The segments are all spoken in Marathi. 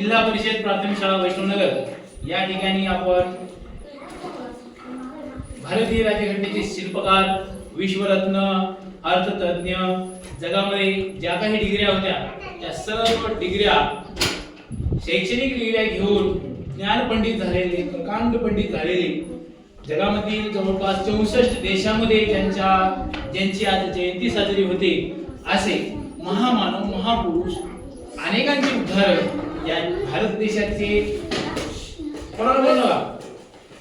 जिल्हा परिषद प्राथमिक शाळा वैष्णवनगर. या ठिकाणी आपण भारतीय राज्यघटनेचे शिल्पकार विश्वरत्न अर्थतज्ञ जगामध्ये ज्या काही डिग्र्या होत्या त्या सर्व डिग्र्या शैक्षणिक डिग्र्या घेऊन ज्ञानपंडित झालेले प्रकांड पंडित झालेले. जगामधील जवळपास चौसष्ट देशामध्ये ज्यांच्या ज्यांची आज जयंती साजरी होते असे महामानव महापुरुष अनेकांचे उदाहरण या भारत देशाचे कोणाला बोलवा?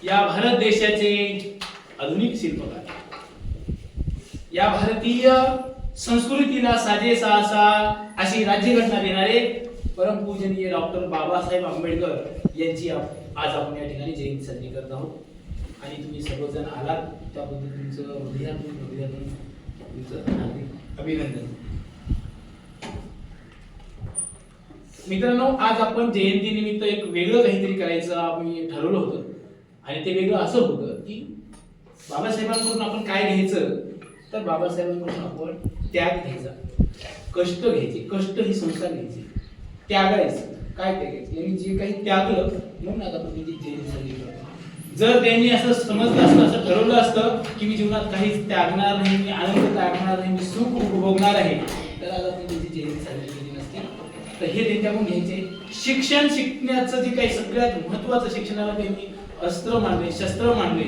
या भारत देशाचे आधुनिक शिल्पकार. या भारतीय संस्कृतीला साजेसा असा अशी राज्यघटना देणारे परमपूजनीय डॉक्टर बाबासाहेब आंबेडकर यांची आज आपण या ठिकाणी जयंती साजरी करत आहोत. आणि तुम्ही सर्वजण आलात. त्याबद्दल तुमचं हृदयातून हृदयातून तुमचं अभिनंदन. मित्रांनो आज आपण जयंती निमित्त एक वेगळं काहीतरी करायचं आम्ही ठरवलं होतं. आणि ते वेगळं असं होतं की बाबासाहेबांकडून आपण काय घ्यायचं? तर बाबासाहेबांकडून आपण त्याग घ्यायचा. कष्ट घ्यायचे. कष्ट ही संस्कार घ्यायची. त्यागायचं काय त्यागायचं यांनी जे काही त्यागलं म्हणून आज आपण त्यांची जयंती साजरी करतो. जर त्यांनी असं समजलं असतं असं ठरवलं असतं की मी जीवनात काहीच त्यागणार नाही मी आनंद त्यागणार नाही मी सुख उपभोगणार आहे तर आज आपण त्यांची जयंती साजरी तर हे त्यांच्याकडून घ्यायचे. शिक्षण शिकण्याचं जे काही सगळ्यात महत्वाचं शिक्षणाला त्यांनी अस्त्र मानले शस्त्र मानले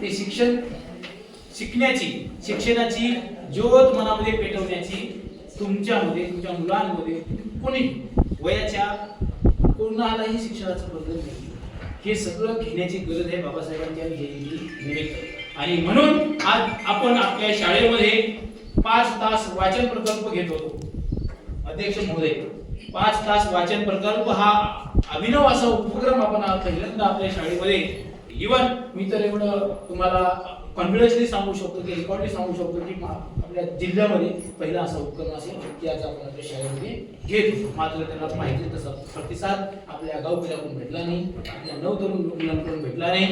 ते शिक्षण शिकण्याची शिक्षणाची ज्योत मनामध्ये पेटवण्याची तुमच्यामध्ये तुमच्या मुलांमध्ये कोणी वयाच्या कोणालाही शिक्षणाचं बदल नाही. हे सगळं घेण्याची गरज आहे बाबासाहेबांच्या निमित्त आणि म्हणून आज आपण आपल्या शाळेमध्ये पाच तास वाचन प्रकल्प घेत होतो. अध्यक्ष महोदय पाच तास वाचन प्रकल्प हा अभिनव असा उपक्रम आपण पहिल्यांदा आपल्या शाळेमध्ये. इवन मी तर एवढं तुम्हाला कॉन्फिडन्सली सांगू शकतो की रेकॉर्डली सांगू शकतो की आपल्या जिल्ह्यामध्ये पहिला असा उपक्रम असेल की आज आपण आपल्या शाळेमध्ये घेत. होतो मात्र त्यांना माहिती तसा प्रतिसाद आपल्या गावकऱ्याकडून भेटला नाही. आपल्या नवतरुण मुलांकडून भेटला नाही.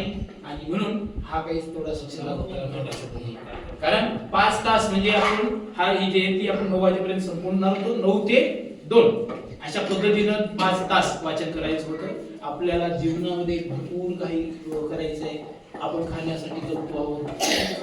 आणि म्हणून हा काही थोडा शिक्षणाला नाही कारण पाच तास म्हणजे आपण हा ही जयंती आपण नऊ वाजेपर्यंत संपूर्ण होतो. नऊ ते दोन. अशा पद्धतीनं पाच तास वाचन करायचं होतं. आपल्याला जीवनामध्ये भरपूर काही करायचं आहे आपण खाण्यासाठी जगतो आहोत.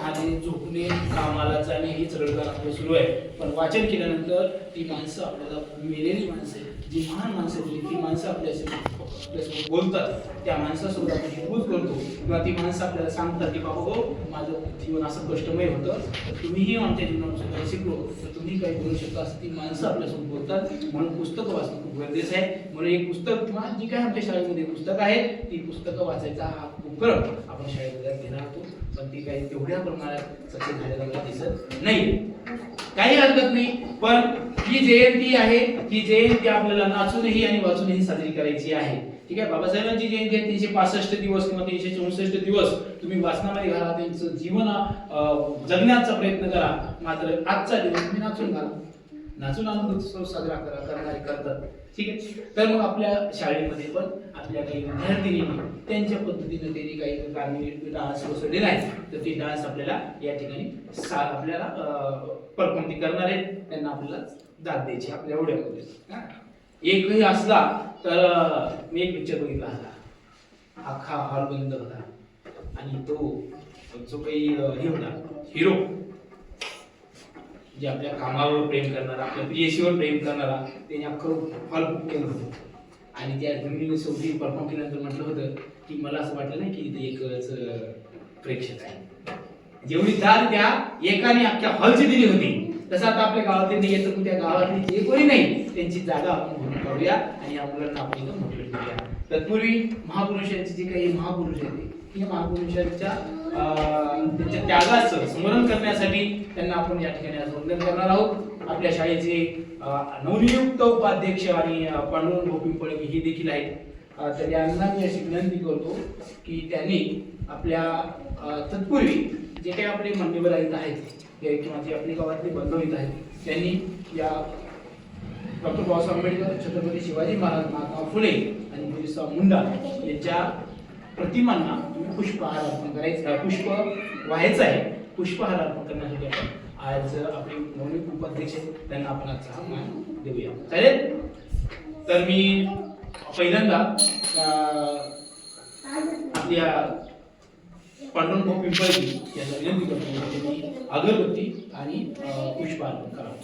आणि झोपणे कामाला जाणे हे रडगाण आपलं सुरू आहे. पण वाचन केल्यानंतर ती माणसं आपल्याला मेलेली माणसं आहेत. जी महान माणसं होती ती माणसं आपल्याशी आपल्यासोबत बोलतात त्या माणसासोबत आपण हितगुज करतो. किंवा ती माणसं आपल्याला सांगतात की बाबा हो माझं जीवन असं कष्टमय होतं तर तुम्हीही आमच्या जीवनापासून काही शिकलो तर तुम्ही काही बोलू शकता असं ती माणसं आपल्यासोबत बोलतात. म्हणून पुस्तकं वाचणं खूप गरजेचं आहे. म्हणून एक पुस्तक किंवा जी काही आमच्या शाळेमध्ये पुस्तकं आहेत ती पुस्तकं वाचायचा हा उपक्रम आपण शाळेमध्ये घेणार होतो पण ती काही तेवढ्या प्रमाणात सक्सेस झालेला मला दिसत नाही काही हरकत नाही पण ही जयंती आहे ही जयंती आपल्याला नाचूनही आणि वाचूनही साजरी करायची आहे. ठीक आहे? बाबासाहेबांची जयंती आहे तीनशे पासष्ट दिवस किंवा तीनशे चौसष्ट दिवस तुम्ही वाचनामध्ये घाला त्यांचं जीवन जगण्याचा प्रयत्न करा. मात्र आजचा दिवस तुम्ही नाचून घाला. नाचून आनंद उत्सव साजरा करा करणारे करतात. ठीक आहे? तर मग आपल्या शाळेमध्ये पण आपल्या काही विद्यार्थिनींनी त्यांच्या पद्धतीने त्यांनी काही गाणी डान्स बसवलेला आहे तर ते डान्स आपल्याला या ठिकाणी सा आपल्याला परफॉर्म करणार आहेत. त्यांना आपल्याला दाद द्यायची आपल्या एवढ्यामध्ये. एकही असला तर मी एक पिक्चर बघितला होता. अख्खा हॉल बंद होता. आणि तो जो काही हे होता हिरो जे आपल्या कामावर प्रेम करणारा आपल्या प्रियशीवर प्रेम करणारा त्याने अख्खं हॉल बुक केलं होतं. आणि त्या हिरोईनने शेवटी परफॉर्म केल्यानंतर म्हटलं होतं की मला असं वाटलं नाही की इथे एकच प्रेक्षक आहे. जेवढी दाद त्या एकाने अख्ख्या हॉलची दिली होती तसं आता आपल्या गावातील नाही येतं पण त्या गावातली जे कोणी नाही त्यांची जागा आपण भरून काढूया आणि या मुलांना आपण इथं मोटिवेट करूया. तत्पूर्वी महापुरुषांचे जे काही महापुरुष आहेत महापुरुषांच्या त्यांच्या त्यागाचं स्मरण करण्यासाठी त्यांना आपण या ठिकाणी आज वंदन करणार आहोत. आपल्या शाळेचे नवनियुक्त उपाध्यक्ष आणि पांडुरंग भाऊ हे देखील आहेत. तर यांना मी अशी विनंती करतो की त्यांनी आपल्या तत्पूर्वी जे काही आपले मान्यवर इथं आहेत किंवा जे आपले गावातले बंधू इथं आहेत त्यांनी या डॉक्टर बाबासाहेब आंबेडकर छत्रपती शिवाजी महाराज महात्मा फुले आणि बिरसा मुंडा यांच्या प्रतिमांना तुम्ही पुष्पहार अर्पण करायचं. पुष्प व्हायचं आहे. पुष्पहार अर्पण करण्यासाठी आपण आज आपले मौनिक उपाध्यक्ष आहेत. त्यांना आपण आज मान देऊया. चालेल? तर मी पहिल्यांदा आपल्या पांडुरंग भाऊ पिंपळजी यांना विनंती करतो अगरबत्ती आणि पुष्प अर्पण करावं